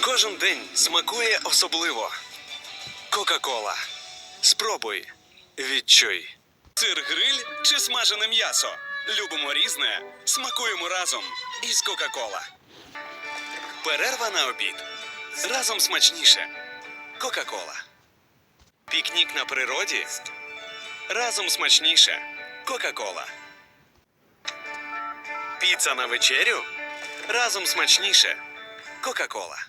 Кожен день смакує особливо. Кока-кола. Спробуй. Відчуй. Сир гриль чи смажене м'ясо. Любимо різне. Смакуємо разом із Кока-кола. Перерва на обід. Разом смачніше. Кока-кола. Пікнік на природі. Разом смачніше. Кока-кола. Піца на вечерю. Разом смачніше. Кока-кола.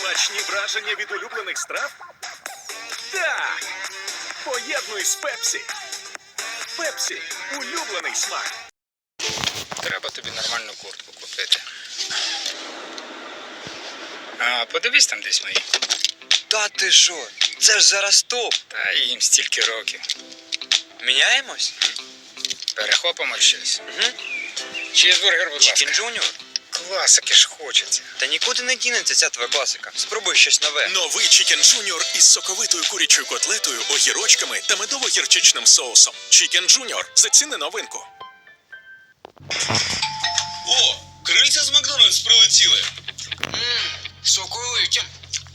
Смачні враження від улюблених страв? Так! Поєднуй з Пепсі. Пепсі улюблений смак. Треба тобі нормальну куртку купити. А подивись там десь мої. Та ти що? Це ж зараз топ. Та їм стільки років. Міняємось? Перехопимо щось. Угу. Чізбургер, будь Чікін ласка. Джуніор. Класики ж хочеться. Та нікуди не дінеться ця твоя класика. Спробуй щось нове. Новий Chicken Junior із соковитою курячою котлетою, огірочками та медово-гірчичним соусом. Chicken Junior. Заціни новинку. О, крильця з Макдональдс прилетіли. Соковиті.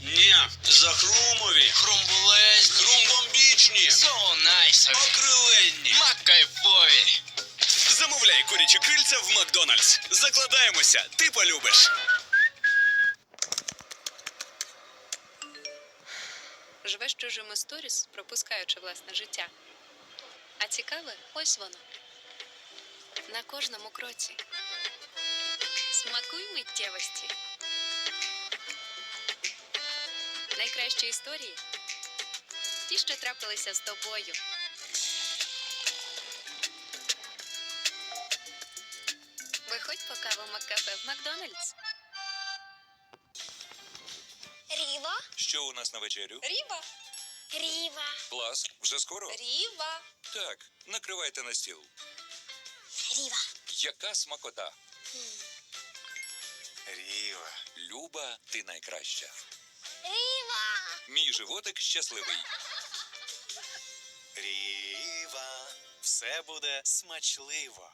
Ні, захрумові. Хрумбулезні. Хрумбомбічні. So nice. Окриленні. Макайфові. Замовляй курячі крильця в Макдональдс. Закладаємося, ти полюбиш. Живеш чужими сторіс, пропускаючи власне життя. А цікаве, ось воно. На кожному кроці. Смакуй миттєвості. Найкращі історії ті, що трапилися з тобою. По каву Маккафе в Макдональдс. Ріва? Що у нас на вечерю? Ріва! Ріва. Клас, вже скоро? Ріва! Так, накривайте на стіл. Ріва. Яка смакота? Ріва. Люба, ти найкраща. Ріва. Мій животик щасливий. Ріва. Все буде смачливо.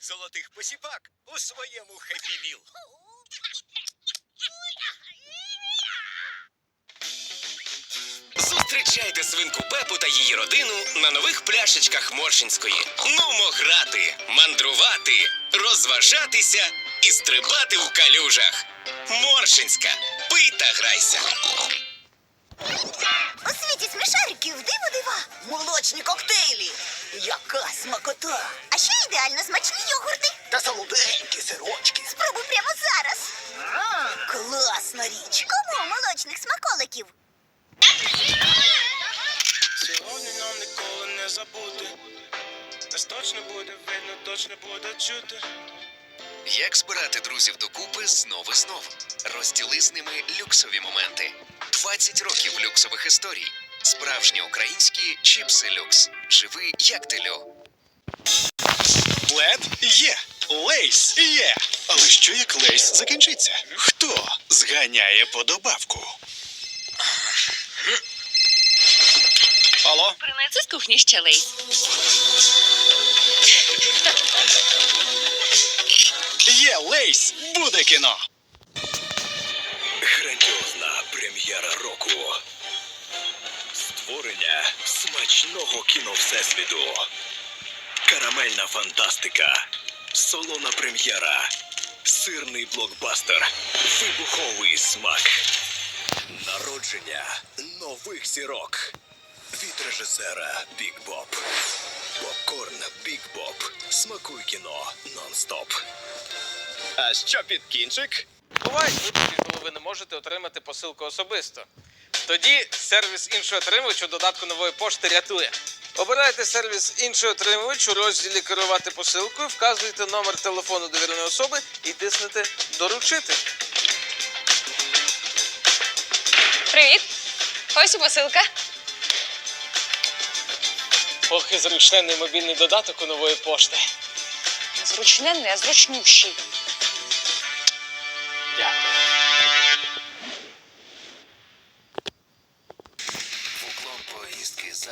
Знаходь золотих посіпак у своєму хеппі міл. Зустрічайте свинку Пепу та її родину на нових пляшечках Моршинської. Нумо грати, мандрувати, розважатися і стрибати у калюжах. Моршинська. Пий та грайся. У світі смішариків диво дива. Молочні коктейлі. Яка смакота. А ще ідеально смачні йогурти. Та солоденькі сирочки. Спробуй прямо зараз. Класна річ. Кому молочних смаколиків? Сьогодні нам ніколи не забути. Нас точно буде видно, точно буде чути. Як збирати друзів докупи знову і знову? Розділи з ними люксові моменти. 20 років люксових історій. Справжні українські чіпси люкс. Живи як ти лю. Лед є. Лейс є. Але що як лейс закінчиться? Хто зганяє по добавку? Алло? Принеси з кухні ще лейс. Є лейс. Буде кіно. Прем'єра року. Створення смачного кіно Всесвіту. Карамельна фантастика. Солона прем'єра. Сирний блокбастер. Вибуховий смак. Народження нових зірок. Від режисера Бік Боб. Попкорн Бік Боб. Смакуй кіно нон-стоп. А що під кінчик? Коли ви не можете отримати посилку особисто. Тоді сервіс іншого отримувачу додатку нової пошти рятує. Обирайте сервіс інший отримувач у розділі керувати посилкою, вказуйте номер телефону довіреної особи і тиснете Доручити. Привіт! Ось і посилка. Ох, і зручний мобільний додаток у нової пошти. Зручненний, а зручнющий. Дякую.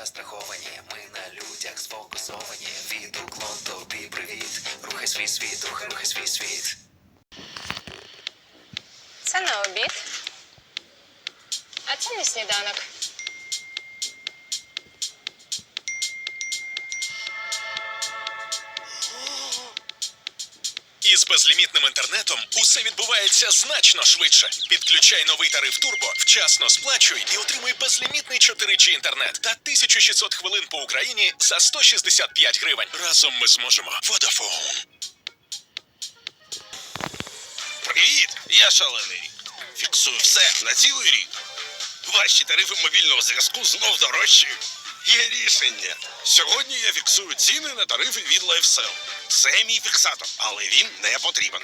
Застраховані, ми на людях сфокусовані. Від уклон тобі привіт. Рухай свій світ, рухай, рухай свій світ. Це на обід. А це не сніданок. Із безлімітним інтернетом усе відбувається значно швидше. Підключай новий тариф Турбо, вчасно сплачуй і отримуй безлімітний 4G інтернет та 1600 хвилин по Україні за 165 гривень. Разом ми зможемо. Vodafone. Привіт, я шалений. Фіксую все на цілий рік. Ваші тарифи мобільного зв'язку знов дорожчі. Є рішення. Сьогодні я фіксую ціни на тарифи від LifeSell. Це мій фіксатор, але він не потрібен.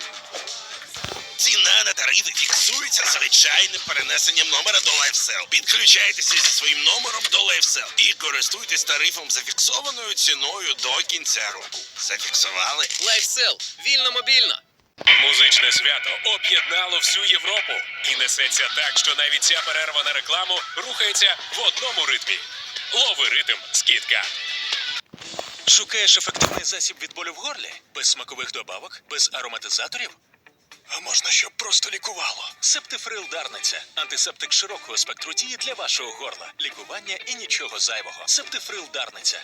Ціна на тарифи фіксується звичайним перенесенням номера до LifeSell. Підключайтеся зі своїм номером до LifeSell і користуйтесь тарифом зафіксованою ціною до кінця року. Зафіксували? Лайфсел. Вільно мобільно. Музичне свято об'єднало всю Європу і несеться так, що навіть ця перерва на рекламу рухається в одному ритмі. Лови ритм KitKat. Шукаєш ефективний засіб від болю в горлі? Без смакових добавок, без ароматизаторів? А можна, щоб просто лікувало? Септифрил Дарниця. Антисептик широкого спектру дії для вашого горла. Лікування і нічого зайвого. Септифрил Дарниця.